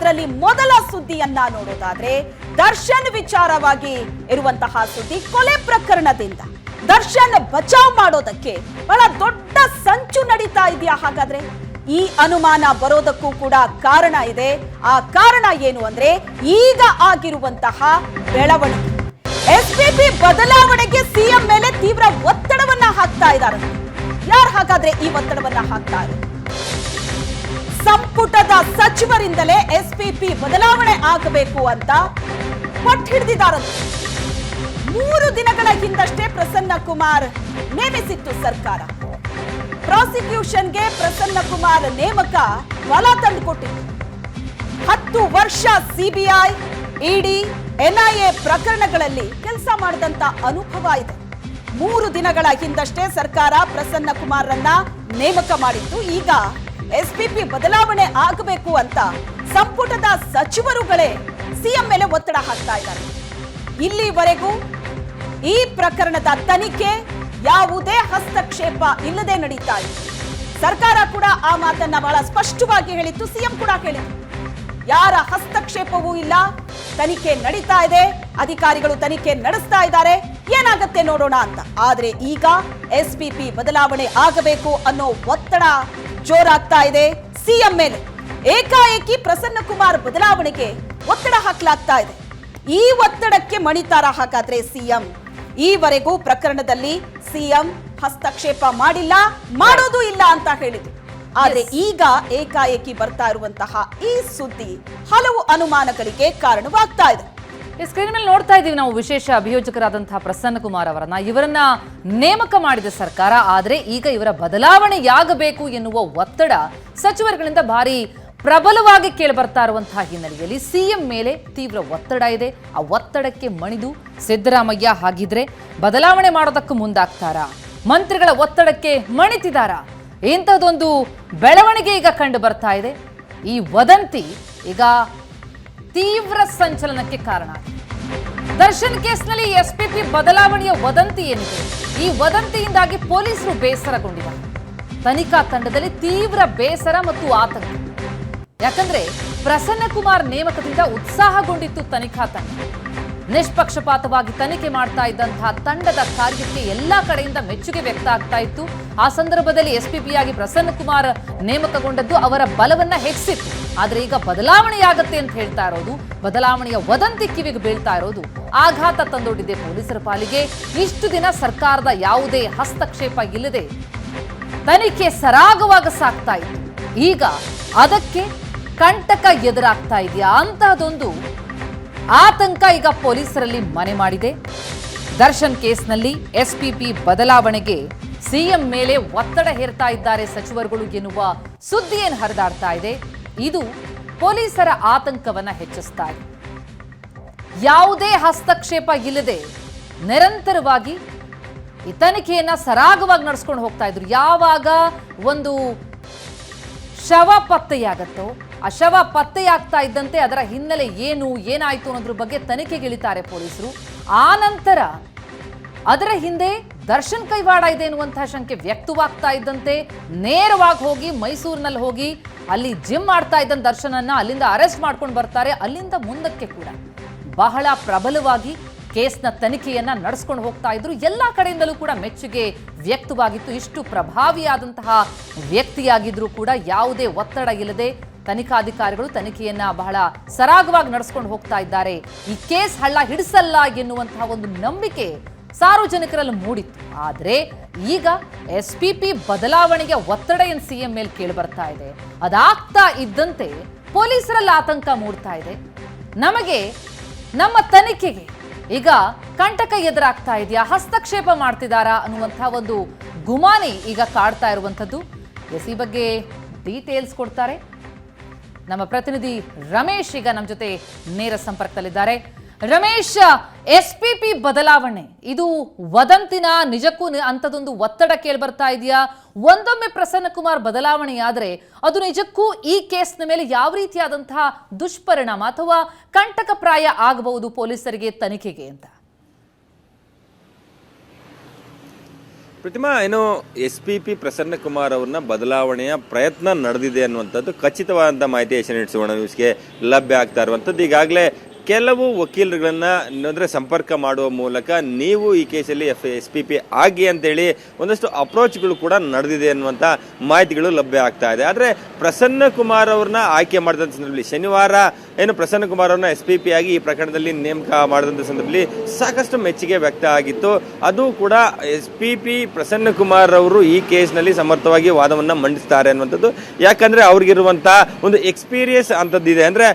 ಅದರಲ್ಲಿ ಮೊದಲ ಸುದ್ದಿಯನ್ನ ನೋಡೋದಾದ್ರೆ ದರ್ಶನ್ ವಿಚಾರವಾಗಿ ಇರುವಂತಹ ಸುದ್ದಿ ಕೊಲೆ ಪ್ರಕರಣದಿಂದ. ದರ್ಶನ್ ಬಚಾವ್ ಮಾಡೋದಕ್ಕೆ ಬಹಳ ದೊಡ್ಡ ಸಂಚು ನಡೀತಾ ಇದೆಯಾ ಹಾಗಾದ್ರೆ? ಈ ಅನುಮಾನ ಬರೋದಕ್ಕೂ ಕೂಡ ಕಾರಣ ಇದೆ. ಆ ಕಾರಣ ಏನು ಅಂದ್ರೆ ಈಗ ಆಗಿರುವಂತಹ ಬೆಳವಣಿಗೆ. ಎಸ್ಪಿಪಿ ಬದಲಾವಣೆಗೆ ಸಿಎಂ ಮೇಲೆ ತೀವ್ರ ಒತ್ತಡವನ್ನ ಹಾಕ್ತಾ ಇದ್ದಾರೆ. ಯಾರು ಹಾಗಾದ್ರೆ ಈ ಒತ್ತಡವನ್ನ ಹಾಕ್ತಾ ಇರೋದು? ಸಂಪುಟದ ಸಚಿವರಿಂದಲೇ ಎಸ್ಪಿಪಿ ಬದಲಾವಣೆ ಆಗಬೇಕು ಅಂತ ಪಟ್ಟು ಹಿಡಿದಿದ್ದಾರಂತೆ ಮೂರು ದಿನಗಳ ಹಿಂದಷ್ಟೇ ಪ್ರಸನ್ನ ಕುಮಾರ್ ನೇಮಿಸಿತ್ತು ಸರ್ಕಾರ. ಪ್ರಾಸಿಕ್ಯೂಷನ್ಗೆ ಪ್ರಸನ್ನ ಕುಮಾರ್ ನೇಮಕ ಬಲ ತಂದುಕೊಟ್ಟಿತ್ತು. ಹತ್ತು ವರ್ಷ ಸಿಬಿಐ, ಇಡಿ, ಎನ್ಐಎ ಪ್ರಕರಣಗಳಲ್ಲಿ ಕೆಲಸ ಮಾಡಿದಂತ ಅನುಭವ ಇದೆ. ಮೂರು ದಿನಗಳ ಹಿಂದಷ್ಟೇ ಸರ್ಕಾರ ಪ್ರಸನ್ನ ಕುಮಾರ್ರನ್ನ ನೇಮಕ ಮಾಡಿತ್ತು. ಈಗ ಎಸ್ಪಿಪಿ ಬದಲಾವಣೆ ಆಗಬೇಕು ಅಂತ ಸಂಪುಟದ ಸಚಿವರುಗಳೇ ಸಿಎಂ ಮೇಲೆ ಒತ್ತಡ ಹಾಕ್ತಾ ಇದ್ದಾರೆ. ಇಲ್ಲಿವರೆಗೂ ಈ ಪ್ರಕರಣದ ತನಿಖೆ ಯಾವುದೇ ಹಸ್ತಕ್ಷೇಪ ಇಲ್ಲದೆ ನಡೀತಾ ಇದೆ. ಸರ್ಕಾರ ಕೂಡ ಆ ಮಾತನ್ನ ಬಹಳ ಸ್ಪಷ್ಟವಾಗಿ ಹೇಳಿತ್ತು, ಸಿಎಂ ಕೂಡ ಹೇಳಿತ್ತು ಯಾರ ಹಸ್ತಕ್ಷೇಪವೂ ಇಲ್ಲ, ತನಿಖೆ ನಡೀತಾ ಇದೆ, ಅಧಿಕಾರಿಗಳು ತನಿಖೆ ನಡೆಸ್ತಾ ಇದ್ದಾರೆ, ಏನಾಗತ್ತೆ ನೋಡೋಣ ಅಂತ. ಆದ್ರೆ ಈಗ ಎಸ್ಪಿಪಿ ಬದಲಾವಣೆ ಆಗಬೇಕು ಅನ್ನೋ ಒತ್ತಡ ಜೋರಾಗ್ತಾ ಇದೆ. ಸಿಎಂ ಮೇಲೆ ಏಕಾಏಕಿ ಪ್ರಸನ್ನ ಕುಮಾರ್ ಬದಲಾವಣೆಗೆ ಒತ್ತಡ ಹಾಕಲಾಗ್ತಾ ಇದೆ. ಈ ಒತ್ತಡಕ್ಕೆ ಮಣಿತಾರ ಹಾಗಾದ್ರೆ ಸಿಎಂ. ಈವರೆಗೂ ಪ್ರಕರಣದಲ್ಲಿ ಸಿಎಂ ಹಸ್ತಕ್ಷೇಪ ಮಾಡಿಲ್ಲ ಮಾಡೋದು ಇಲ್ಲ ಅಂತ ಹೇಳಿದ್ರು. ಆದ್ರೆ ಈಗ ಏಕಾಏಕಿ ಬರ್ತಾ ಇರುವಂತಹ ಈ ಸುದ್ದಿ ಹಲವು ಅನುಮಾನಗಳಿಗೆ ಕಾರಣವಾಗ್ತಾ ಇದೆ. ಈ ಸ್ಕ್ರೀನ್ ಮೇಲೆ ನೋಡ್ತಾ ಇದ್ದೀವಿ ನಾವು ವಿಶೇಷ ಅಭಿಯೋಜಕರಾದಂತಹ ಪ್ರಸನ್ನ ಕುಮಾರ್ ಅವರನ್ನ. ಇವರನ್ನ ನೇಮಕ ಮಾಡಿದ ಸರ್ಕಾರ, ಆದರೆ ಈಗ ಇವರ ಬದಲಾವಣೆಯಾಗಬೇಕು ಎನ್ನುವ ಒತ್ತಡ ಸಚಿವರುಗಳಿಂದ ಭಾರಿ ಪ್ರಬಲವಾಗಿ ಕೇಳಿ ಬರ್ತಾ ಇರುವಂತಹ ಹಿನ್ನೆಲೆಯಲ್ಲಿ ಸಿಎಂ ಮೇಲೆ ತೀವ್ರ ಒತ್ತಡ ಇದೆ. ಆ ಒತ್ತಡಕ್ಕೆ ಮಣಿದು ಸಿದ್ದರಾಮಯ್ಯ ಹಾಗಿದ್ರೆ ಬದಲಾವಣೆ ಮಾಡೋದಕ್ಕೂ ಮುಂದಾಗ್ತಾರಾ? ಮಂತ್ರಿಗಳ ಒತ್ತಡಕ್ಕೆ ಮಣಿತಿದಾರಾ? ಇಂಥದ್ದೊಂದು ಬೆಳವಣಿಗೆ ಈಗ ಕಂಡು ಬರ್ತಾ ಇದೆ. ಈ ವದಂತಿ ಈಗ ತೀವ್ರ ಸಂಚಲನಕ್ಕೆ ಕಾರಣ. ದರ್ಶನ್ ಕೇಸ್ನಲ್ಲಿ ಎಸ್ಪಿಪಿ ಬದಲಾವಣೆಯ ವದಂತಿ ಏನಿದೆ? ಈ ವದಂತಿಯಿಂದಾಗಿ ಪೊಲೀಸರು ಬೇಸರಗೊಂಡಿದ್ದಾರೆ ತನಿಖಾ ತಂಡದಲ್ಲಿ ತೀವ್ರ ಬೇಸರ ಮತ್ತು ಆತಂಕ. ಯಾಕಂದ್ರೆ ಪ್ರಸನ್ನ ಕುಮಾರ್ ನೇಮಕದಿಂದ ಉತ್ಸಾಹಗೊಂಡಿತ್ತು ತನಿಖಾ ತಂಡ. ನಿಷ್ಪಕ್ಷಪಾತವಾಗಿ ತನಿಖೆ ಮಾಡ್ತಾ ಇದ್ದಂತಹ ತಂಡದ ಕಾರ್ಯಕ್ಕೆ ಎಲ್ಲಾ ಕಡೆಯಿಂದ ಮೆಚ್ಚುಗೆ ವ್ಯಕ್ತ ಆಗ್ತಾ ಇತ್ತು. ಆ ಸಂದರ್ಭದಲ್ಲಿ ಎಸ್ಪಿಪಿಯಾಗಿ ಪ್ರಸನ್ನ ಕುಮಾರ್ ನೇಮಕಗೊಂಡದ್ದು ಅವರ ಬಲವನ್ನ ಹೆಚ್ಚಿತ್ತು ಆದ್ರೆ ಈಗ ಬದಲಾವಣೆಯಾಗತ್ತೆ ಅಂತ ಹೇಳ್ತಾ ಇರೋದು, ಬದಲಾವಣೆಯ ವದಂತಿ ಕಿವಿಗೆ ಬೀಳ್ತಾ ಇರೋದು. ಆಘಾತ ತಂದೊಡ್ಡಿದೆ ಪೊಲೀಸರ ಪಾಲಿಗೆ. ಇಷ್ಟು ದಿನ ಸರ್ಕಾರದ ಯಾವುದೇ ಹಸ್ತಕ್ಷೇಪ ಇಲ್ಲದೆ ತನಿಖೆ ಸರಾಗವಾಗ ಸಾಕ್ತಾ ಇತ್ತು. ಈಗ ಅದಕ್ಕೆ ಕಂಟಕ ಎದುರಾಗ್ತಾ ಇದೆಯಾ ಅಂತಹದೊಂದು ಆತಂಕ ಈಗ ಪೊಲೀಸರಲ್ಲಿ ಮನೆ ಮಾಡಿದೆ. ದರ್ಶನ್ ಕೇಸ್ನಲ್ಲಿ ಎಸ್ಪಿಪಿ ಬದಲಾವಣೆಗೆ ಸಿಎಂ ಮೇಲೆ ಒತ್ತಡ ಹೇರ್ತಾ ಇದ್ದಾರೆ ಸಚಿವರುಗಳು ಎನ್ನುವ ಸುದ್ದಿ ಹರಿದಾಡ್ತಾ ಇದೆ. ಇದು ಪೊಲೀಸರ ಆತಂಕವನ್ನ ಹೆಚ್ಚಿಸ್ತಾ ಯಾವುದೇ ಹಸ್ತಕ್ಷೇಪ ಇಲ್ಲದೆ ನಿರಂತರವಾಗಿ ಈ ತನಿಖೆಯನ್ನ ಸರಾಗವಾಗಿ ನಡೆಸ್ಕೊಂಡು ಹೋಗ್ತಾ ಇದ್ರು. ಯಾವಾಗ ಒಂದು ಶವ ಪತ್ತೆಯಾಗತ್ತೋ, ಆ ಶವ ಪತ್ತೆಯಾಗ್ತಾ ಇದ್ದಂತೆ ಅದರ ಹಿನ್ನೆಲೆ ಏನು, ಏನಾಯ್ತು ಅನ್ನೋದ್ರ ಬಗ್ಗೆ ತನಿಖೆಗಿಳಿತಾರೆ ಪೊಲೀಸರು. ಆ ನಂತರ ಅದರ ಹಿಂದೆ ದರ್ಶನ್ ಕೈವಾಡ ಇದೆ ಎನ್ನುವಂತಹ ಶಂಕೆ ವ್ಯಕ್ತವಾಗ್ತಾ ಇದ್ದಂತೆ ನೇರವಾಗಿ ಹೋಗಿ ಮೈಸೂರಿನಲ್ಲಿ ಹೋಗಿ ಅಲ್ಲಿ ಜಿಮ್ ಮಾಡ್ತಾ ಇದ್ದಂತ ದರ್ಶನನ್ನ ಅಲ್ಲಿಂದ ಅರೆಸ್ಟ್ ಮಾಡ್ಕೊಂಡು ಬರ್ತಾರೆ. ಅಲ್ಲಿಂದ ಮುಂದಕ್ಕೆ ಕೂಡ ಬಹಳ ಪ್ರಬಲವಾಗಿ ಕೇಸ್ನ ತನಿಖೆಯನ್ನ ನಡೆಸ್ಕೊಂಡು ಹೋಗ್ತಾ ಇದ್ರು. ಎಲ್ಲ ಕಡೆಯಿಂದಲೂ ಕೂಡ ಮೆಚ್ಚುಗೆ ವ್ಯಕ್ತವಾಗಿತ್ತು. ಇಷ್ಟು ಪ್ರಭಾವಿಯಾದಂತಹ ವ್ಯಕ್ತಿಯಾಗಿದ್ರು ಕೂಡ ಯಾವುದೇ ಒತ್ತಡ ಇಲ್ಲದೆ ತನಿಖಾಧಿಕಾರಿಗಳು ತನಿಖೆಯನ್ನ ಬಹಳ ಸರಾಗವಾಗಿ ನಡೆಸ್ಕೊಂಡು ಹೋಗ್ತಾ ಇದ್ದಾರೆ. ಈ ಕೇಸ್ ಹಳ್ಳ ಹಿಡಿಸಲ್ಲ ಎನ್ನುವಂತಹ ಒಂದು ನಂಬಿಕೆ ಸಾರ್ವಜನಿಕರಲ್ಲಿ ಮೂಡಿತ್ತು. ಆದರೆ ಈಗ ಎಸ್ ಪಿ ಪಿ ಬದಲಾವಣೆಗೆ ಒತ್ತಡ ಎನ್ ಸಿ ಎಂ ಮೇಲೆ ಕೇಳಿ ಬರ್ತಾ ಇದೆ. ಅದಾಗ್ತಾ ಇದ್ದಂತೆ ಪೊಲೀಸರಲ್ಲಿ ಆತಂಕ ಮೂಡ್ತಾ ಇದೆ. ನಮಗೆ, ನಮ್ಮ ತನಿಖೆಗೆ ಈಗ ಕಂಟಕ ಎದುರಾಗ್ತಾ ಇದೆಯಾ? ಹಸ್ತಕ್ಷೇಪ ಮಾಡ್ತಿದ್ದಾರಾ ಅನ್ನುವಂಥ ಒಂದು ಗುಮಾನಿ ಈಗ ಕಾಡ್ತಾ ಇರುವಂಥದ್ದು. ಎಸ್ ಈ ಬಗ್ಗೆ ಡೀಟೇಲ್ಸ್ ಕೊಡ್ತಾರೆ. ನಮ್ಮ ಪ್ರತಿನಿಧಿ ರಮೇಶ್ ಈಗ ನಮ್ಮ ಜೊತೆ ನೇರ ಸಂಪರ್ಕದಲ್ಲಿದ್ದಾರೆ. ರಮೇಶ್ ಎಸ್ ಪಿ ಪಿ ಬದಲಾವಣೆ. ಇದು ವದಂತಿನ, ನಿಜಕ್ಕೂ ಅಂಥದ್ದೊಂದು ಒತ್ತಡ ಕೇಳಿ ಬರ್ತಾ ಇದೆಯಾ? ಒಂದೊಮ್ಮೆ ಪ್ರಸನ್ನ ಕುಮಾರ್ ಬದಲಾವಣೆಯಾದ್ರೆ ಅದು ನಿಜಕ್ಕೂ ಈ ಕೇಸ್ನ ಮೇಲೆ ಯಾವ ರೀತಿಯಾದಂತಹ ದುಷ್ಪರಿಣಾಮ ಅಥವಾ ಕಂಟಕಪ್ರಾಯ ಆಗಬಹುದು ಪೊಲೀಸರಿಗೆ ತನಿಖೆಗೆ ಅಂತ? ಪ್ರತಿಮಾ, ಏನು S P P Prasanna Kumar ಅವ್ರನ್ನ ಬದಲಾವಣೆಯ ಪ್ರಯತ್ನ ನಡೆದಿದೆ ಅನ್ನುವಂಥದ್ದು ಖಚಿತವಾದಂಥ ಮಾಹಿತಿ ಏಷ್ಯನ್ ಸುವರ್ಣ ನ್ಯೂಸ್ಗೆ ಲಭ್ಯ ಆಗ್ತಾ ಇರುವಂಥದ್ದು. ಈಗಾಗಲೇ ಕೆಲವು ವಕೀಲರುಗಳನ್ನ ಅಂದ್ರೆ ಸಂಪರ್ಕ ಮಾಡುವ ಮೂಲಕ ನೀವು ಈ ಕೇಸಲ್ಲಿ ಎಫ್ ಎಸ್ ಪಿ ಪಿ ಆಗಿ ಅಂತೇಳಿ ಒಂದಷ್ಟು ಅಪ್ರೋಚ್ಗಳು ಕೂಡ ನಡೆದಿದೆ ಅನ್ನುವಂಥ ಮಾಹಿತಿಗಳು ಲಭ್ಯ ಆಗ್ತಾ ಇದೆ. ಆದರೆ ಪ್ರಸನ್ನ ಕುಮಾರ್ ಅವ್ರನ್ನ ಆಯ್ಕೆ ಮಾಡಿದಂಥ ಸಂದರ್ಭದಲ್ಲಿ ಶನಿವಾರ ಏನು ಪ್ರಸನ್ನ ಕುಮಾರ್ ಅವ್ರನ್ನ ಎಸ್ ಪಿ ಪಿ ಆಗಿ ಈ ಪ್ರಕರಣದಲ್ಲಿ ನೇಮಕ ಮಾಡಿದಂಥ ಸಂದರ್ಭದಲ್ಲಿ ಸಾಕಷ್ಟು ಮೆಚ್ಚುಗೆ ವ್ಯಕ್ತ ಆಗಿತ್ತು. ಅದು ಕೂಡ S P P Prasanna Kumar ಅವರು ಈ ಕೇಸ್ನಲ್ಲಿ ಸಮರ್ಥವಾಗಿ ವಾದವನ್ನು ಮಂಡಿಸ್ತಾರೆ ಅನ್ನುವಂಥದ್ದು. ಯಾಕಂದ್ರೆ ಅವ್ರಿಗಿರುವಂಥ ಒಂದು ಎಕ್ಸ್ಪೀರಿಯನ್ಸ್ ಅಂತದ್ದಿದೆ ಅಂದ್ರೆ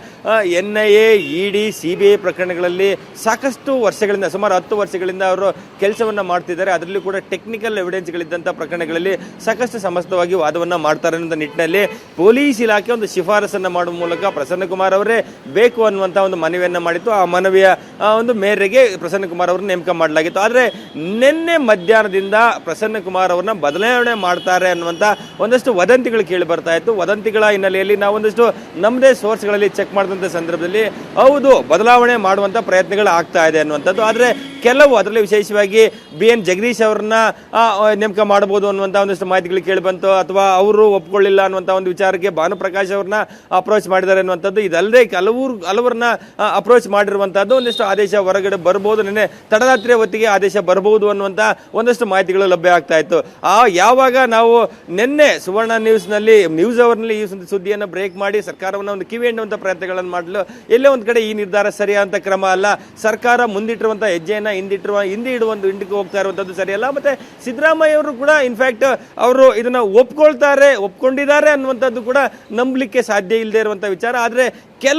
N I A E D C B I ಪ್ರಕರಣಗಳಲ್ಲಿ ಸಾಕಷ್ಟು ವರ್ಷಗಳಿಂದ, ಸುಮಾರು ಹತ್ತು ವರ್ಷಗಳಿಂದ ಅವರು ಕೆಲಸವನ್ನು ಮಾಡ್ತಿದ್ದಾರೆ. ಅದರಲ್ಲಿ ಕೂಡ ಟೆಕ್ನಿಕಲ್ ಎವಿಡೆನ್ಸ್ಗಳಿದ್ದಂಥ ಪ್ರಕರಣಗಳಲ್ಲಿ ಸಾಕಷ್ಟು ಸಮಸ್ತವಾಗಿ ವಾದವನ್ನು ಮಾಡ್ತಾರೆ ಅನ್ನೋ ನಿಟ್ಟಿನಲ್ಲಿ ಪೊಲೀಸ್ ಇಲಾಖೆ ಒಂದು ಶಿಫಾರಸನ್ನು ಮಾಡುವ ಮೂಲಕ ಪ್ರಸನ್ನ ಕುಮಾರ್ ಅವರೇ ಬೇಕು ಅನ್ನುವಂಥ ಒಂದು ಮನವಿಯನ್ನು ಮಾಡಿತ್ತು. ಆ ಮನವಿಯ ಒಂದು ಮೇರೆಗೆ ಪ್ರಸನ್ನ ಕುಮಾರ್ ಅವರನ್ನು ನೇಮಕ ಮಾಡಲಾಗಿತ್ತು. ಆದರೆ ನಿನ್ನೆ ಮಧ್ಯಾಹ್ನದಿಂದ ಪ್ರಸನ್ನ ಕುಮಾರ್ ಅವ್ರನ್ನ ಬದಲಾವಣೆ ಮಾಡ್ತಾರೆ ಅನ್ನುವಂಥ ಒಂದಷ್ಟು ವದಂತಿಗಳು ಕೇಳಿ ಬರ್ತಾ ಇತ್ತು. ವದಂತಿಗಳ ಹಿನ್ನೆಲೆಯಲ್ಲಿ ನಾವು ಒಂದಷ್ಟು ನಮ್ಮದೇ ಸೋರ್ಸ್ಗಳಲ್ಲಿ ಚೆಕ್ ಮಾಡಿದಂಥ ಸಂದರ್ಭದಲ್ಲಿ ಹೌದು, ಬದಲಾವಣೆ ಮಾಡುವಂಥ ಪ್ರಯತ್ನಗಳು ಆಗ್ತಾ ಇದೆ ಅನ್ನುವಂಥದ್ದು. ಆದರೆ ಕೆಲವು ಅದರಲ್ಲಿ ವಿಶೇಷವಾಗಿ ಬಿ ಎನ್ ಜಗದೀಶ್ ಅವ್ರನ್ನ ನೇಮಕ ಮಾಡಬಹುದು ಅನ್ನುವಂಥ ಒಂದಷ್ಟು ಮಾಹಿತಿಗಳು ಕೇಳಿ ಬಂತು. ಅಥವಾ ಅವರು ಒಪ್ಕೊಳ್ಳಿಲ್ಲ ಅನ್ನುವಂಥ ಒಂದು ವಿಚಾರಕ್ಕೆ ಭಾನುಪ್ರಕಾಶ್ ಅವ್ರನ್ನ ಅಪ್ರೋಚ್ ಮಾಡಿದ್ದಾರೆ ಅನ್ನುವಂಥದ್ದು. ಇದಲ್ಲದೆ ಕೆಲವು ಹಲವರನ್ನ ಅಪ್ರೋಚ್ ಮಾಡಿರುವಂತಹದ್ದು, ಒಂದಿಷ್ಟು ಆದೇಶ ಹೊರಗಡೆ ಬರಬಹುದು ನಿನ್ನೆ ತಡರಾತ್ರಿಯ ಹೊತ್ತಿಗೆ ಆದೇಶ ಬರಬಹುದು ಅನ್ನುವಂಥ ಒಂದಷ್ಟು ಮಾಹಿತಿಗಳು ಲಭ್ಯ ಆಗ್ತಾ ಇತ್ತು. ಆ, ಯಾವಾಗ ನಾವು ನಿನ್ನೆ ಸುವರ್ಣ ನ್ಯೂಸ್ನಲ್ಲಿ, ನ್ಯೂಸ್ ಅವರ್ನಲ್ಲಿ ಈ ಒಂದು ಸುದ್ದಿಯನ್ನು ಬ್ರೇಕ್ ಮಾಡಿ ಸರ್ಕಾರವನ್ನು ಒಂದು ಕಿವಿ ಎಣ್ಣುವಂತ ಪ್ರಯತ್ನಗಳನ್ನು ಮಾಡಲು, ಎಲ್ಲೇ ಒಂದು ಕಡೆ ಈ ನಿರ್ಧಾರ ಸರಿಯಾದಂಥ ಕ್ರಮ ಅಲ್ಲ. ಸರ್ಕಾರ ಮುಂದಿಟ್ಟಿರುವಂಥ ಹೆಜ್ಜೆಯನ್ನು ಹಿಂದಿಟ್ಟಿರುವ, ಹಿಂದಿ ಒಂದು ಹಿಂಡಿಗೆ ಹೋಗ್ತಾ ಇರುವಂಥದ್ದು ಸರಿಯಲ್ಲ. ಮತ್ತೆ ಸಿದ್ದರಾಮಯ್ಯ ಅವರು ಕೂಡ ಇನ್ಫ್ಯಾಕ್ಟ್ ಅವರು ಇದನ್ನ ಒಪ್ಕೊಳ್ತಾರೆ, ಒಪ್ಕೊಂಡಿದ್ದಾರೆ ಅನ್ನುವಂಥದ್ದು ಕೂಡ ನಂಬಲಿಕ್ಕೆ ಸಾಧ್ಯ ಇಲ್ಲದೆ ಇರುವಂಥ ವಿಚಾರ. ಆದರೆ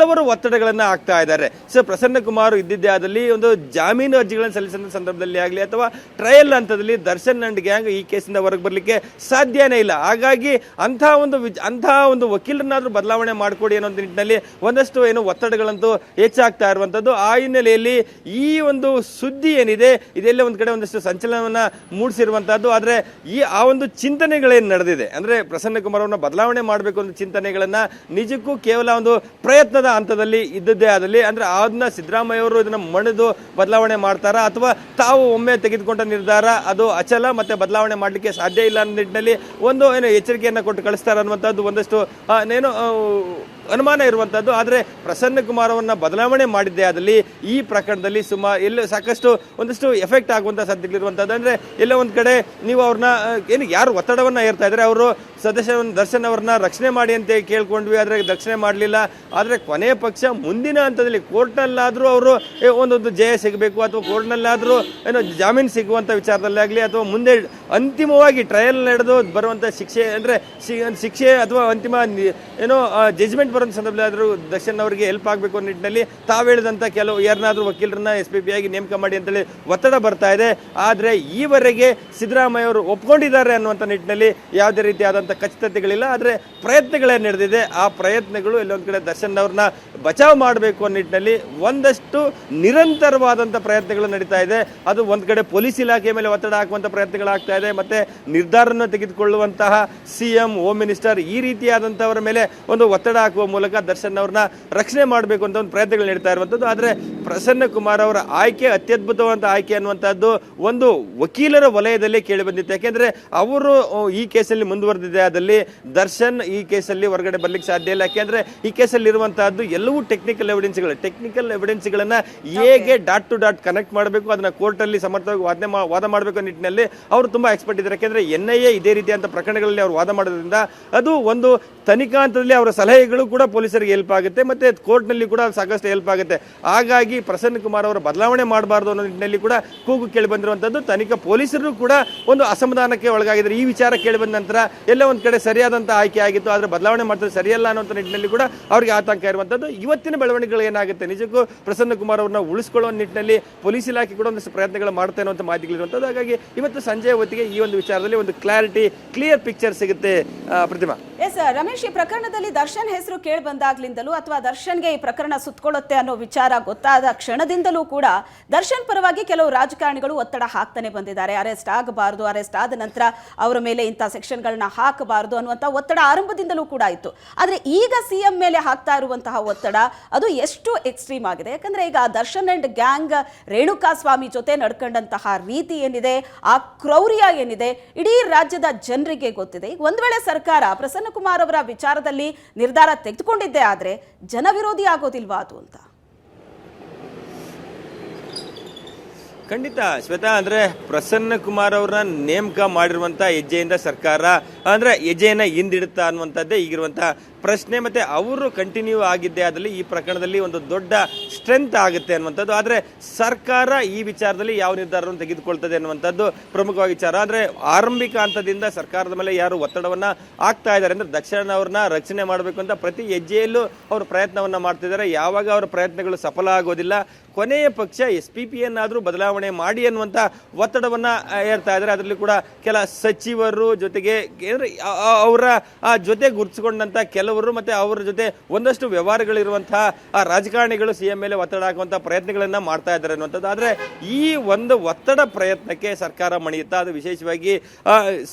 ಕೆಲವರು ಒತ್ತಡಗಳನ್ನು ಆಗ್ತಾ ಇದ್ದಾರೆ. ಸರ್ ಪ್ರಸನ್ನ ಕುಮಾರ್ ಇದ್ದಿದ್ದೇ ಆದಲ್ಲಿ ಒಂದು ಜಾಮೀನು ಅರ್ಜಿಗಳನ್ನು ಸಲ್ಲಿಸಿದ ಸಂದರ್ಭದಲ್ಲಿ ಆಗಲಿ ಅಥವಾ ಟ್ರಯಲ್ ಹಂತದಲ್ಲಿ ದರ್ಶನ್ ಅಂಡ್ ಗ್ಯಾಂಗ್ ಈ ಕೇಸಿಂದ ಹೊರಗೆ ಬರಲಿಕ್ಕೆ ಸಾಧ್ಯನೇ ಇಲ್ಲ. ಹಾಗಾಗಿ ಅಂಥ ಒಂದು ವಿಚ್ ಅಂತಹ ಒಂದು ವಕೀಲರನ್ನಾದರೂ ಬದಲಾವಣೆ ಮಾಡಿಕೊಡಿ ಅನ್ನೋ ನಿಟ್ಟಿನಲ್ಲಿ ಒಂದಷ್ಟು ಏನು ಒತ್ತಡಗಳಂತೂ ಹೆಚ್ಚಾಗ್ತಾ ಇರುವಂಥದ್ದು ಆ ಹಿನ್ನೆಲೆಯಲ್ಲಿ ಈ ಒಂದು ಸುದ್ದಿ ಏನಿದೆ, ಇದೆಲ್ಲ ಒಂದು ಕಡೆ ಒಂದಷ್ಟು ಸಂಚಲನವನ್ನ ಮೂಡಿಸಿರುವಂಥದ್ದು ಆದರೆ ಈ, ಆ ಒಂದು ಚಿಂತನೆಗಳೇನು ನಡೆದಿದೆ? ಅಂದ್ರೆ ಪ್ರಸನ್ನ ಕುಮಾರ್ ಅವರನ್ನ ಬದಲಾವಣೆ ಮಾಡಬೇಕು ಅನ್ನೋ ಚಿಂತನೆಗಳನ್ನ ನಿಜಕ್ಕೂ ಕೇವಲ ಒಂದು ಪ್ರಯತ್ನದ ಹಂತದಲ್ಲಿ ಇದ್ದದ್ದೇ ಆದಲ್ಲಿ ಅಂದ್ರೆ ಅದನ್ನ ಸಿದ್ದರಾಮಯ್ಯ ಅವರು ಇದನ್ನ ಮಣಿದು ಬದಲಾವಣೆ ಮಾಡ್ತಾರಾ? ಅಥವಾ ತಾವು ಒಮ್ಮೆ ತೆಗೆದುಕೊಂಡ ನಿರ್ಧಾರ ಅದು ಅಚಲ ಮತ್ತೆ ಬದಲಾವಣೆ ಮಾಡಲಿಕ್ಕೆ ಸಾಧ್ಯ ಇಲ್ಲ ಅನ್ನೋ ನಿಟ್ಟಿನಲ್ಲಿ ಒಂದು ಏನು ಎಚ್ಚರಿಕೆಯನ್ನು ಕೊಟ್ಟು ಕಳಿಸ್ತಾರೆ ಅನ್ನುವಂಥದ್ದು ಒಂದಷ್ಟು ಏನು ಅನುಮಾನ ಇರುವಂಥದ್ದು ಆದರೆ ಪ್ರಸನ್ನ ಕುಮಾರ್ ಅವರನ್ನ ಬದಲಾವಣೆ ಮಾಡಿದ್ದೆ ಆದಲ್ಲಿ ಈ ಪ್ರಕರಣದಲ್ಲಿ ಸುಮಾರು ಎಲ್ಲ ಸಾಕಷ್ಟು ಒಂದಷ್ಟು ಎಫೆಕ್ಟ್ ಆಗುವಂತ ಇರುವಂಥದ್ದು ಅಂದರೆ ಎಲ್ಲ ಒಂದು ಕಡೆ ನೀವು ಅವ್ರನ್ನ ಏನು ಯಾರು ಒತ್ತಡವನ್ನು ಏರ್ತಾ ಇದ್ದಾರೆ, ಅವರು ಸದಸ್ಯ ದರ್ಶನ್ ಅವ್ರನ್ನ ರಕ್ಷಣೆ ಮಾಡಿ ಅಂತ ಕೇಳ್ಕೊಂಡ್ವಿ, ಆದರೆ ರಕ್ಷಣೆ ಮಾಡಲಿಲ್ಲ. ಆದರೆ ಕೊನೆಯ ಪಕ್ಷ ಮುಂದಿನ ಹಂತದಲ್ಲಿ ಕೋರ್ಟ್ನಲ್ಲಾದರೂ ಅವರು ಒಂದೊಂದು ಜಯ ಸಿಗಬೇಕು, ಅಥವಾ ಕೋರ್ಟ್ನಲ್ಲಾದರೂ ಏನೋ ಜಾಮೀನು ಸಿಗುವಂಥ ವಿಚಾರದಲ್ಲಾಗಲಿ ಅಥವಾ ಮುಂದೆ ಅಂತಿಮವಾಗಿ ಟ್ರಯಲ್ ನಡೆದು ಬರುವಂಥ ಶಿಕ್ಷೆ, ಅಂದರೆ ಶಿಕ್ಷೆ ಅಥವಾ ಅಂತಿಮ ಏನೋ ಜಜ್ಮೆಂಟ್ ಬರೋ ಸಂದರ್ಭದಲ್ಲಿ ಆದರೂ ದರ್ಶನ್ ಅವರಿಗೆ ಹೆಲ್ಪ್ ಆಗಬೇಕು ಅನ್ನೋ ನಿಟ್ಟಿನಲ್ಲಿ ತಾವು ಹೇಳಿದಂಥ ಕೆಲವು ಯಾರನ್ನಾದರೂ ವಕೀಲರನ್ನ ಎಸ್ ಪಿ ಪಿ ಆಗಿ ನೇಮಕ ಮಾಡಿ ಅಂತೇಳಿ ಒತ್ತಡ ಬರ್ತಾ ಇದೆ. ಆದರೆ ಈವರೆಗೆ ಸಿದ್ದರಾಮಯ್ಯ ಅವರು ಒಪ್ಕೊಂಡಿದ್ದಾರೆ ಅನ್ನುವಂಥ ನಿಟ್ಟಿನಲ್ಲಿ ಯಾವುದೇ ರೀತಿಯಾದಂಥ ಖಚಿತತೆಗಳಿಲ್ಲ. ಆದರೆ ಪ್ರಯತ್ನಗಳೇ ನಡೆದಿದೆ. ಆ ಪ್ರಯತ್ನಗಳು ಎಲ್ಲೊಂದು ಕಡೆ ದರ್ಶನ್ ಅವ್ರನ್ನ ಬಚಾವ್ ಮಾಡಬೇಕು ಅನ್ನೋ ನಿಟ್ಟಿನಲ್ಲಿ ಒಂದಷ್ಟು ನಿರಂತರವಾದಂಥ ಪ್ರಯತ್ನಗಳು ನಡೀತಾ ಇದೆ. ಅದು ಒಂದು ಕಡೆ ಪೊಲೀಸ್ ಇಲಾಖೆ ಮೇಲೆ ಒತ್ತಡ ಹಾಕುವಂಥ ಪ್ರಯತ್ನಗಳಾಗ್ತಾ ಇದೆ. ಮತ್ತೆ ನಿರ್ಧಾರವನ್ನು ತೆಗೆದುಕೊಳ್ಳುವಂತಹ ಸಿ ಎಂ ಹೋಮ್ ಮಿನಿಸ್ಟರ್ ಈ ರೀತಿಯಾದಂಥವರ ಮೇಲೆ ಒಂದು ಒತ್ತಡ ಹಾಕುವ ಮೂಲಕ ದರ್ಶನ್ ಅವ್ರನ್ನ ರಕ್ಷಣೆ ಮಾಡಬೇಕು ಅಂತ ಒಂದು ಪ್ರಯತ್ನಗಳು ನಡೀತಾ ಇರುವಂಥದ್ದು. ಆದರೆ ಪ್ರಸನ್ನ ಕುಮಾರ್ ಅವರ ಆಯ್ಕೆ ಅತ್ಯದ್ಭುತವಾದ ಆಯ್ಕೆ ಅನ್ನುವಂಥದ್ದು ಒಂದು ವಕೀಲರ ವಲಯದಲ್ಲಿ ಕೇಳಿ ಬಂದಿತ್ತು. ಯಾಕೆಂದ್ರೆ ಅವರು ಈ ಕೇಸಲ್ಲಿ ಮುಂದುವರೆದಿದೆ. ಅದರಲ್ಲಿ ದರ್ಶನ್ ಈ ಕೇಸಲ್ಲಿ ಹೊರಗಡೆ ಬರ್ಲಿಕ್ಕೆ ಸಾಧ್ಯ ಇಲ್ಲ. ಯಾಕೆಂದ್ರೆ ಈ ಕೇಸಲ್ಲಿ ಇರುವಂತಹದ್ದು ಎಲ್ಲವೂ ಟೆಕ್ನಿಕಲ್ ಎವಿಡೆನ್ಸ್ಗಳು ಟೆಕ್ನಿಕಲ್ ಎವಿಡೆನ್ಸ್ಗಳನ್ನ ಹೇಗೆ ಡಾಟ್ ಟು ಡಾಟ್ ಕನೆಕ್ಟ್ ಮಾಡಬೇಕು ಅದನ್ನ ಕೋರ್ಟಲ್ಲಿ ಸಮರ್ಥವಾಗಿ ವಾದನೆ ವಾದ ಮಾಡಬೇಕು ನಿಟ್ಟಿನಲ್ಲಿ ಅವರು ತುಂಬಾ ಎಕ್ಸ್ಪರ್ಟ್ ಇದ್ದಾರೆ. ಯಾಕೆಂದ್ರೆ ಎನ್ ಐ ಎ ಇದೇ ರೀತಿಯಂತ ಪ್ರಕರಣಗಳಲ್ಲಿ ಅವರು ವಾದ ಮಾಡೋದ್ರಿಂದ ಅದು ಒಂದು ತನಿಖಾ ಹಂತದಲ್ಲಿ ಅವರ ಸಲಹೆಗಳು ಕೂಡ ಪೊಲೀಸರಿಗೆ ಹೆಲ್ಪ್ ಆಗುತ್ತೆ, ಮತ್ತೆ ಕೋರ್ಟ್ನಲ್ಲಿ ಕೂಡ ಸಾಕಷ್ಟು ಹೆಲ್ಪ್ ಆಗುತ್ತೆ. ಹಾಗಾಗಿ ಪ್ರಸನ್ನ ಕುಮಾರ್ ಅವರು ಬದಲಾವಣೆ ಮಾಡಬಾರ್ದು ಅನ್ನೋ ನಿಟ್ಟಿನಲ್ಲಿ ಕೂಡ ಕೂಗು ಕೇಳಿ ಬಂದಿರುವಂಥದ್ದು ತನಿಖಾ ಪೊಲೀಸರು ಕೂಡ ಒಂದು ಅಸಮಾಧಾನಕ್ಕೆ ಒಳಗಾಗಿದ್ದಾರೆ. ಈ ವಿಚಾರ ಕೇಳಿ ಬಂದ ನಂತರ ಎಲ್ಲ ಒಂದು ಕಡೆ ಸರಿಯಾದಂಥ ಆಯ್ಕೆ ಆಗಿತ್ತು, ಆದರೆ ಬದಲಾವಣೆ ಮಾಡ್ತಾರೆ, ಸರಿಯಲ್ಲ ಅನ್ನೋಂಥ ನಿಟ್ಟಿನಲ್ಲಿ ಕೂಡ ಅವರಿಗೆ ಆತಂಕ ಇರುವಂಥದ್ದು ಇವತ್ತಿನ ಬೆಳವಣಿಗೆಗಳು ಏನಾಗುತ್ತೆ? ನಿಜಕ್ಕೂ ಪ್ರಸನ್ನ ಕುಮಾರ್ ಅವ್ರನ್ನ ಉಳಿಸ್ಕೊಳ್ಳೋ ನಿಟ್ಟಿನಲ್ಲಿ ಪೊಲೀಸ್ ಇಲಾಖೆ ಕೂಡ ಒಂದಷ್ಟು ಪ್ರಯತ್ನಗಳು ಮಾಡ್ತಾ ಅನ್ನುವಂಥ ಮಾಹಿತಿಗಳಿರುವಂಥದ್ದು ಹಾಗಾಗಿ ಇವತ್ತು ಸಂಜೆ ಹೊತ್ತಿಗೆ ಈ ಒಂದು ವಿಚಾರದಲ್ಲಿ ಒಂದು ಕ್ಲಾರಿಟಿ ಕ್ಲಿಯರ್ ಪಿಕ್ಚರ್ ಸಿಗುತ್ತೆ ಪ್ರತಿಮಾ. ಎಸ್ ರಮೇಶ್, ಈ ಪ್ರಕರಣದಲ್ಲಿ ದರ್ಶನ್ ಹೆಸರು ಕೇಳಿ ಬಂದಾಗ್ಲಿಂದಲೂ ಅಥವಾ ದರ್ಶನ್ಗೆ ಈ ಪ್ರಕರಣ ಸುತ್ತಕೊಳ್ಳುತ್ತೆ ಅನ್ನೋ ವಿಚಾರ ಗೊತ್ತಾದ ಕ್ಷಣದಿಂದಲೂ ಕೂಡ ದರ್ಶನ್ ಪರವಾಗಿ ಕೆಲವು ರಾಜಕಾರಣಿಗಳು ಒತ್ತಡ ಹಾಕ್ತಾನೆ ಬಂದಿದ್ದಾರೆ. ಅರೆಸ್ಟ್ ಆಗಬಾರದು, ಅರೆಸ್ಟ್ ಆದ ನಂತರ ಅವರ ಮೇಲೆ ಇಂಥ ಸೆಕ್ಷನ್ಗಳನ್ನ ಹಾಕಬಾರದು ಅನ್ನುವಂಥ ಒತ್ತಡ ಆರಂಭದಿಂದಲೂ ಕೂಡ ಇತ್ತು. ಆದರೆ ಈಗ ಸಿ ಎಂ ಮೇಲೆ ಹಾಕ್ತಾ ಇರುವಂತಹ ಒತ್ತಡ ಅದು ಎಷ್ಟು ಎಕ್ಸ್ಟ್ರೀಮ್ ಆಗಿದೆ. ಯಾಕಂದ್ರೆ ಈಗ ದರ್ಶನ್ ಅಂಡ್ ಗ್ಯಾಂಗ್, ರೇಣುಕಾ ಸ್ವಾಮಿ ಜೊತೆ ನಡ್ಕೊಂಡಂತಹ ರೀತಿ ಏನಿದೆ, ಆ ಕ್ರೌರ್ಯ ಏನಿದೆ, ಇಡೀ ರಾಜ್ಯದ ಜನರಿಗೆ ಗೊತ್ತಿದೆ. ಈಗ ಒಂದು ವೇಳೆ ಸರ್ಕಾರ ಪ್ರಸನ್ನ ಕುಮಾರ್ ಅವರ ವಿಚಾರದಲ್ಲಿ ನಿರ್ಧಾರ ತೆಗೆದುಕೊಂಡಿದ್ದೇ ಆದರೆ ಜನವಿರೋಧಿ ಆಗೋದಿಲ್ವಾ ಅದು ಅಂತ. ಖಂಡಿತ, ಶ್ವೇತಾ, ಅಂದ್ರೆ ಪ್ರಸನ್ನ ಕುಮಾರ್ ಅವ್ರನ್ನ ನೇಮಕ ಮಾಡಿರುವಂತ ಹೆಜ್ಜೆಯಿಂದ ಸರ್ಕಾರ, ಅಂದ್ರೆ ಹೆಜ್ಜೆಯನ್ನ ಹಿಂದಿಡುತ್ತಾ ಅನ್ನುವಂಥದ್ದೇ ಈಗಿರುವಂತ ಪ್ರಶ್ನೆ, ಮತ್ತೆ ಅವರು ಕಂಟಿನ್ಯೂ ಆಗಿದ್ದೆ ಆದಲ್ಲಿ ಈ ಪ್ರಕರಣದಲ್ಲಿ ಒಂದು ದೊಡ್ಡ ಸ್ಟ್ರೆಂತ್ ಆಗುತ್ತೆ ಅನ್ನುವಂಥದ್ದು. ಆದರೆ ಸರ್ಕಾರ ಈ ವಿಚಾರದಲ್ಲಿ ಯಾವ ನಿರ್ಧಾರವನ್ನು ತೆಗೆದುಕೊಳ್ತದೆ ಅನ್ನುವಂಥದ್ದು ಪ್ರಮುಖವಾಗಿ ವಿಚಾರ. ಆದರೆ ಆರಂಭಿಕ ಹಂತದಿಂದ ಸರ್ಕಾರದ ಮೇಲೆ ಯಾರು ಒತ್ತಡವನ್ನು ಆಗ್ತಾ ಇದ್ದಾರೆ ಅಂದರೆ ದಕ್ಷಿಣ ಅವ್ರನ್ನ ರಕ್ಷಣೆ ಮಾಡಬೇಕು ಅಂತ ಪ್ರತಿ ಹೆಜ್ಜೆಯಲ್ಲೂ ಅವರು ಪ್ರಯತ್ನವನ್ನು ಮಾಡ್ತಿದ್ದಾರೆ. ಯಾವಾಗ ಅವರ ಪ್ರಯತ್ನಗಳು ಸಫಲ ಆಗೋದಿಲ್ಲ ಕೊನೆಯ ಪಕ್ಷ ಎಸ್ ಪಿ ಪಿ ಏನಾದರೂ ಬದಲಾವಣೆ ಮಾಡಿ ಅನ್ನುವಂಥ ಒತ್ತಡವನ್ನು ಹೇಳ್ತಾ ಇದ್ದಾರೆ. ಅದರಲ್ಲಿ ಕೂಡ ಕೆಲ ಸಚಿವರು ಜೊತೆಗೆ ಅವರ ಜೊತೆ ಗುರುತಿಸಿಕೊಂಡಂಥ ಕೆಲವರು ಮತ್ತು ಅವರ ಜೊತೆ ಒಂದಷ್ಟು ವ್ಯವಹಾರಗಳಿರುವಂತಹ ರಾಜಕಾರಣಿಗಳು ಸಿ ಎಂ ಮೇಲೆ ಒತ್ತಡ ಹಾಕುವಂಥ ಪ್ರಯತ್ನಗಳನ್ನು ಮಾಡ್ತಾ ಇದ್ದಾರೆ ಅನ್ನುವಂಥದ್ದು. ಆದರೆ ಈ ಒಂದು ಒತ್ತಡ ಪ್ರಯತ್ನಕ್ಕೆ ಸರ್ಕಾರ ಮಣಿಯುತ್ತಾ? ಅದು ವಿಶೇಷವಾಗಿ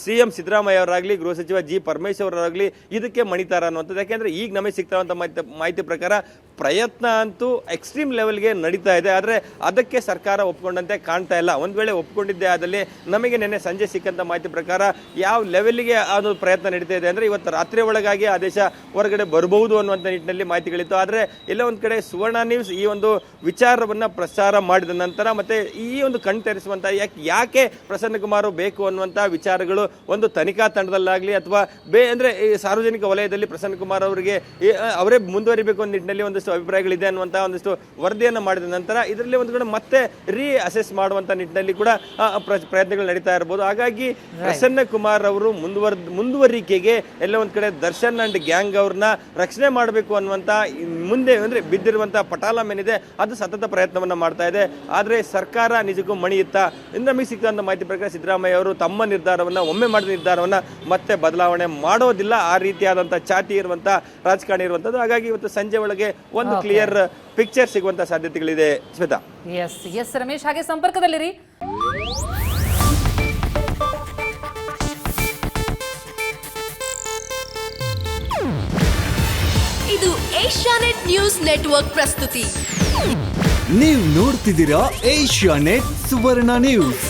ಸಿ ಎಂ ಸಿದ್ದರಾಮಯ್ಯ ಅವರಾಗಲಿ, ಗೃಹ ಸಚಿವ ಜಿ ಪರಮೇಶ್ವರ್ ಅವರಾಗಲಿ, ಇದಕ್ಕೆ ಮಣಿತಾರ ಅನ್ನುವಂಥದ್ದು. ಯಾಕೆಂದ್ರೆ ಈಗ ನಮಗೆ ಮಾಹಿತಿ ಮಾಹಿತಿ ಪ್ರಕಾರ ಪ್ರಯತ್ನ ಅಂತೂ ಎಕ್ಸ್ಟ್ರೀಮ್ ಲೆವೆಲ್ಗೆ ನಡೀತಾ ಇದೆ. ಆದರೆ ಅದಕ್ಕೆ ಸರ್ಕಾರ ಒಪ್ಪಿಕೊಂಡಂತೆ ಕಾಣ್ತಾ ಇಲ್ಲ. ಒಂದು ವೇಳೆ ಒಪ್ಪಿಕೊಂಡಿದ್ದೆ ಆದಲ್ಲಿ ನಮಗೆ ನಿನ್ನೆ ಸಂಜೆ ಸಿಕ್ಕಂತ ಮಾಹಿತಿ ಪ್ರಕಾರ ಯಾವ ಲೆವೆಲ್ಗೆ ಅದು ಪ್ರಯತ್ನ ನಡೀತಾ ಇದೆ ಅಂದರೆ ಇವತ್ತು ರಾತ್ರಿ ಒಳಗಾಗಿ ಆದೇಶ ಹೊರಗಡೆ ಬರಬಹುದು ಅನ್ನುವಂಥ ನಿಟ್ಟಿನಲ್ಲಿ ಮಾಹಿತಿಗಳಿತ್ತು. ಆದರೆ ಎಲ್ಲ ಒಂದು ಕಡೆ ಸುವರ್ಣ ನ್ಯೂಸ್ ಈ ಒಂದು ವಿಚಾರವನ್ನು ಪ್ರಸಾರ ಮಾಡಿದ ನಂತರ ಮತ್ತೆ ಈ ಒಂದು ಕಣ್ ತೆರೆಸುವಂತ ಯಾಕೆ ಯಾಕೆ ಪ್ರಸನ್ನ ಕುಮಾರ್ ಬೇಕು ಅನ್ನುವಂಥ ವಿಚಾರಗಳು ಒಂದು ತನಿಖಾ ತಂಡದಲ್ಲಾಗಲಿ ಅಥವಾ ಬೇ ಅಂದರೆ ಈ ಸಾರ್ವಜನಿಕ ವಲಯದಲ್ಲಿ ಪ್ರಸನ್ನ ಕುಮಾರ್ ಅವರಿಗೆ ಅವರೇ ಮುಂದುವರಿಬೇಕು ಅನ್ನೋ ನಿಟ್ಟಿನಲ್ಲಿ ಒಂದಷ್ಟು ಅಭಿಪ್ರಾಯಗಳಿದೆ ಅನ್ನುವಂಥ ಒಂದಷ್ಟು ವರದಿಯನ್ನು ಮಾಡಿದ ನಂತರ ಇದರಲ್ಲಿ ಒಂದು ಕಡೆ ಮತ್ತೆ ರೀ ಅಸೆಸ್ ಮಾಡುವಂತ ನಿಟ್ಟಿನಲ್ಲಿ ಕೂಡ ಪ್ರಯತ್ನಗಳು ನಡೀತಾ ಇರಬಹುದು ಹಾಗಾಗಿ ಪ್ರಸನ್ನ ಕುಮಾರ್ ಅವರು ಮುಂದುವರ್ ಮುಂದುವರಿಕೆಗೆ ಎಲ್ಲ ಒಂದ್ ಕಡೆ ದರ್ಶನ್ ಅಂಡ್ ಗ್ಯಾಂಗ್ ಅವ್ರನ್ನ ರಕ್ಷಣೆ ಮಾಡಬೇಕು ಅನ್ನುವಂತ ಮುಂದೆ ಅಂದ್ರೆ ಬಿದ್ದಿರುವಂತ ಪಟಾಲಂ ಏನಿದೆ ಅದು ಸತತ ಪ್ರಯತ್ನವನ್ನ ಮಾಡ್ತಾ ಇದೆ. ಆದ್ರೆ ಸರ್ಕಾರ ನಿಜಕ್ಕೂ ಮಣಿಯುತ್ತಾ ನಮಗೆ ಸಿಕ್ಕಂತ ಮಾಹಿತಿ ಪ್ರಕಾರ ಸಿದ್ದರಾಮಯ್ಯ ಅವರು ತಮ್ಮ ನಿರ್ಧಾರವನ್ನ ಒಮ್ಮೆ ಮಾಡಿದ ನಿರ್ಧಾರವನ್ನ ಮತ್ತೆ ಬದಲಾವಣೆ ಮಾಡೋದಿಲ್ಲ. ಆ ರೀತಿಯಾದಂತ ಚಾತಿ ಇರುವಂತ ರಾಜಕಾರಣಿ ಇರುವಂತದ್ದು. ಹಾಗಾಗಿ ಇವತ್ತು ಸಂಜೆ ಒಳಗೆ ಒಂದು ಕ್ಲಿಯರ್ ಪಿಕ್ಚರ್ ಸಿಗುವಂತ ಸಾಧ್ಯತೆಗಳಿದೆ. ಶ್ವೇತಾ. ಎಸ್ ಎಸ್ ರಮೇಶ್ ಹಾಗೆ ಸಂಪರ್ಕದಲ್ಲಿರಿ. ಇದು ಏಷ್ಯಾನೆಟ್ ನ್ಯೂಸ್ ನೆಟ್ವರ್ಕ್ ಪ್ರಸ್ತುತಿ. ನೀವು ನೋಡ್ತಿದ್ದೀರಾ ಏಷ್ಯಾ ನೆಟ್ ಸುವರ್ಣ ನ್ಯೂಸ್.